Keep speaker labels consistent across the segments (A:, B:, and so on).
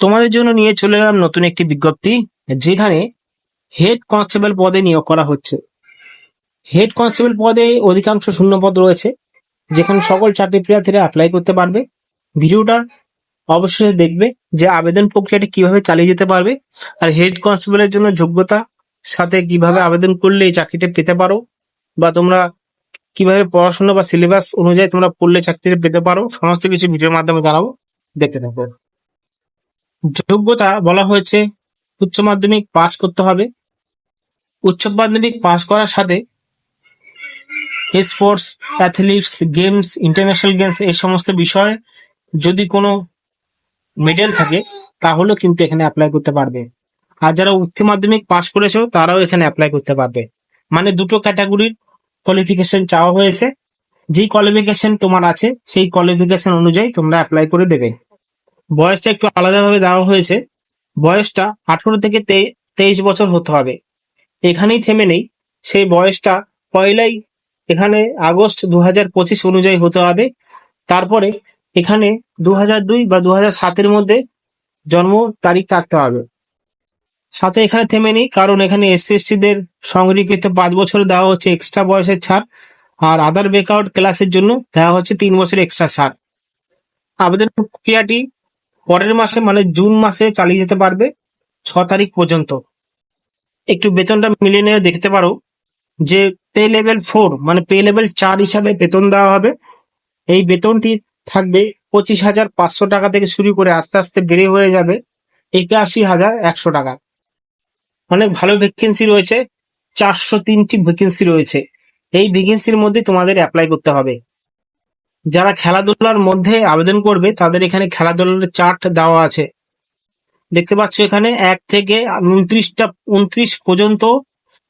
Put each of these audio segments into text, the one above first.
A: তোমাদের জন্য নিয়ে চলে এলাম নতুন একটি বিজ্ঞপ্তি, যেখানে হেড কনস্টেবল পদে নিয়োগ করা হচ্ছে। হেড কনস্টেবল পদে অধিকাংশ শূন্য পদ রয়েছে, যেখানে সকল চাকরি প্রার্থীরা অ্যাপ্লাই করতে পারবে। ভিডিওটা অবশ্যই দেখবে যে আবেদন প্রক্রিয়াটি কীভাবে চালিয়ে যেতে পারবে, আর হেড কনস্টেবলের জন্য যোগ্যতা, সাথে কীভাবে আবেদন করলে এই চাকরিটা পেতে পারো, বা তোমরা কীভাবে পড়াশোনা বা সিলেবাস অনুযায়ী তোমরা পড়লে চাকরিটা পেতে পারো, সমস্ত কিছু ভিডিওর মাধ্যমে জানাব। দেখতে থাকো। যোগ্যতা বলা হয়েছে উচ্চ মাধ্যমিক পাস করতে হবে। উচ্চ মাধ্যমিক পাস করার সাথে sports athletics games, international games এই সমস্ত বিষয়ে যদি কোনো মেডেল থাকে তাহলেও কিন্তু এখানে অ্যাপ্লাই করতে পারবে। আর যারা উচ্চ মাধ্যমিক পাস করেছ, তারাও এখানে অ্যাপ্লাই করতে পারবে। মানে দুটো ক্যাটাগরির কোয়ালিফিকেশন চাওয়া হয়েছে। যেই কোয়ালিফিকেশন তোমার আছে, সেই কোয়ালিফিকেশন অনুযায়ী তোমরা অ্যাপ্লাই করে দেবে। বয়সটা একটু আলাদাভাবে দেওয়া হয়েছে। বয়সটা আঠারো থেকে তেইশ বছর হতে হবে। এখানেই থেমে নেই। সেই বয়সটা পয়লাই এখানে আগস্ট দু হাজার পঁচিশ অনুযায়ী হতে হবে। তারপরে এখানে দু হাজার দুই বা দু হাজার সাতের মধ্যে জন্ম তারিখ থাকতে হবে। সাথে এখানে থেমে নেই, কারণ এখানে এসসি এসটিদের সংরক্ষিত পাঁচ বছর দেওয়া হচ্ছে এক্সট্রা বয়সের ছাড়, আর আদার বেকআউট ক্লাসের জন্য দেওয়া হচ্ছে তিন বছর এক্সট্রা ছাড়। আবেদন প্রক্রিয়াটি পরের মাসে মানে জুন মাসে চালিয়ে যেতে পারবে ছ তারিখ পর্যন্ত। একটু বেতনটা মিলিয়ে নিয়ে দেখতে পারো যে পে লেভেল ফোর মানে পে লেভেল চার হিসাবে বেতন দেওয়া হবে। এই বেতনটি থাকবে পঁচিশ হাজার পাঁচশো টাকা থেকে শুরু করে আস্তে আস্তে বেড়ে হয়ে যাবে একাশি হাজার একশো টাকা। অনেক ভালো ভ্যাকেন্সি রয়েছে, চারশো তিনটি ভ্যাকেন্সি রয়েছে। এই ভ্যাকেন্সির মধ্যে তোমাদের অ্যাপ্লাই করতে হবে। যারা খেলাধুলার মধ্যে আবেদন করবে, তাদের এখানে খেলাধুলার চার্ট দেওয়া আছে। দেখতে পাচ্ছ এখানে এক থেকে উনত্রিশটা, উনত্রিশ পর্যন্ত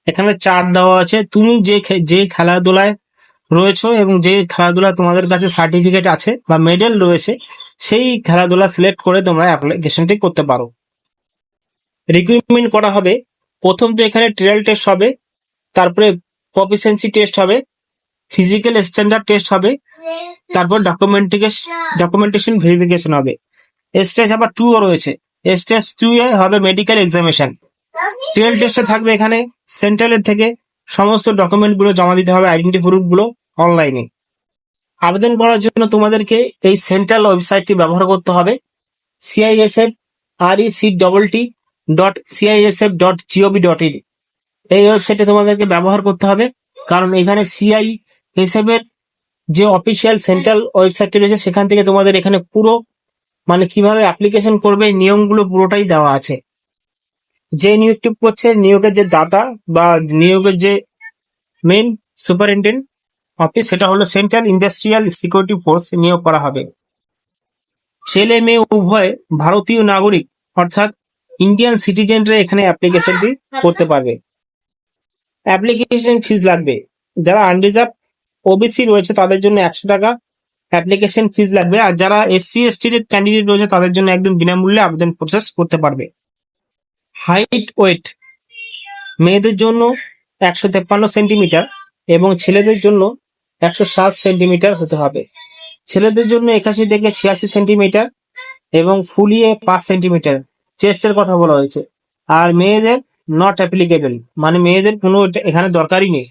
A: এখানে চার্ট দেওয়া আছে। তুমি যে যে খেলাধুলায় রয়েছো এবং যে খেলাধুলা তোমাদের কাছে সার্টিফিকেট আছে বা মেডেল রয়েছে, সেই খেলাধুলা সিলেক্ট করে তোমরা অ্যাপ্লিকেশনটি করতে পারো। রিক্রুটমেন্ট করা হবে। প্রথম তো এখানে ট্রায়াল টেস্ট হবে, তারপরে প্রফিসিয়েন্সি টেস্ট হবে ফিজিক্যাল স্ট্যান্ডার্ড টেস্ট হবে, তারপর ডকুমেন্টিকেশন ডকুমেন্টেশন ভেরিফিকেশন হবে। স্টেজ আবার টু রয়েছে। স্টেজ টু এ হবে মেডিকেল এক্সামিনেশন টুয়েল টেস্টে থাকবে এখানে সেন্ট্রালের থেকে সমস্ত ডকুমেন্টগুলো জমা দিতে হবে আইডেন্টি প্রুফগুলো অনলাইনে আবেদন করার জন্য তোমাদেরকে এই সেন্ট্রাল ওয়েবসাইটটি ব্যবহার করতে হবে। CISF R C double T dot CISF dot GOV dot in এই ওয়েবসাইটে তোমাদেরকে ব্যবহার করতে হবে, কারণ এখানে সিআই এর যে অফিসিয়াল সেন্ট্রাল ওয়েবসাইটটি রয়েছে, সেখান থেকে তোমাদের এখানে পুরো মানে কীভাবে অ্যাপ্লিকেশন করবে, নিয়মগুলো পুরোটাই দেওয়া আছে। যে নিয়োগটি করছে, নিয়োগের যে দাতা বা নিয়োগের যে মেন সুপারিনটেন্ডেন্ট অফিস সেটা হলো সেন্ট্রাল ইন্ডাস্ট্রিয়াল সিকিউরিটি ফোর্স নিয়োগ করা হবে। ছেলে মেয়ে উভয় ভারতীয় নাগরিক, অর্থাৎ ইন্ডিয়ান সিটিজেনরা এখানে অ্যাপ্লিকেশনটি করতে পারবে। অ্যাপ্লিকেশন ফিস লাগবে। যারা আনরিজার্ভ ওবিসি রয়েছে, তাদের জন্য একশো টাকা অ্যাপ্লিকেশন ফিস লাগবে। আর যারা এসসি এসটি ক্যান্ডিডেট রয়েছে, তাদের জন্য একদম বিনামূল্যে আবেদন প্রসেস করতে পারবে। হাইট ওয়েট মেয়েদের জন্য একশো তেপ্পান্ন সেন্টিমিটার এবং ছেলেদের জন্য একশো সাত সেন্টিমিটার হতে হবে। ছেলেদের জন্য একাশি থেকে ছিয়াশি সেন্টিমিটার এবং ফুলিয়ে পাঁচ সেন্টিমিটার চেস্টের কথা বলা হয়েছে। আর মেয়েদের নট অ্যাপ্লিকেবল মানে মেয়েদের কোনো এখানে দরকারই নেই।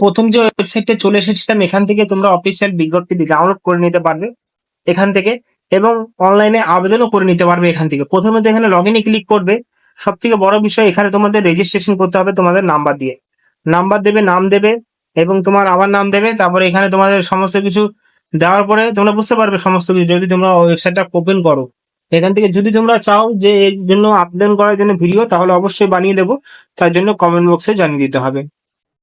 A: প্রথম যে ওয়েবসাইটে চলে এসেছিলাম, এখান থেকে তোমরা অফিসিয়াল বিজ্ঞপ্তি ডাউনলোড করে নিতে পারবে এখান থেকে এবং অনলাইনে আবেদনও করে নিতে পারবে এখান থেকে। প্রথমে তো এখানে লগ ইনে ক্লিক করবে। সব থেকে বড় বিষয়, এখানে তোমাদের রেজিস্ট্রেশন করতে হবে তোমাদের নাম্বার দিয়ে। নাম্বার দেবে, নাম দেবে এবং তোমার আবার নাম দেবে, তারপরে এখানে তোমাদের সমস্ত কিছু দেওয়ার পরে তোমরা বুঝতে পারবে সমস্ত কিছু, যদি তোমরা ওয়েবসাইটটা ওপেন করো। এখান থেকে যদি তোমরা চাও যে এর জন্য আবেদন করার জন্য ভিডিও তাহলে অবশ্যই বানিয়ে দেবো। তার জন্য কমেন্ট বক্সে জানিয়ে দিতে হবে।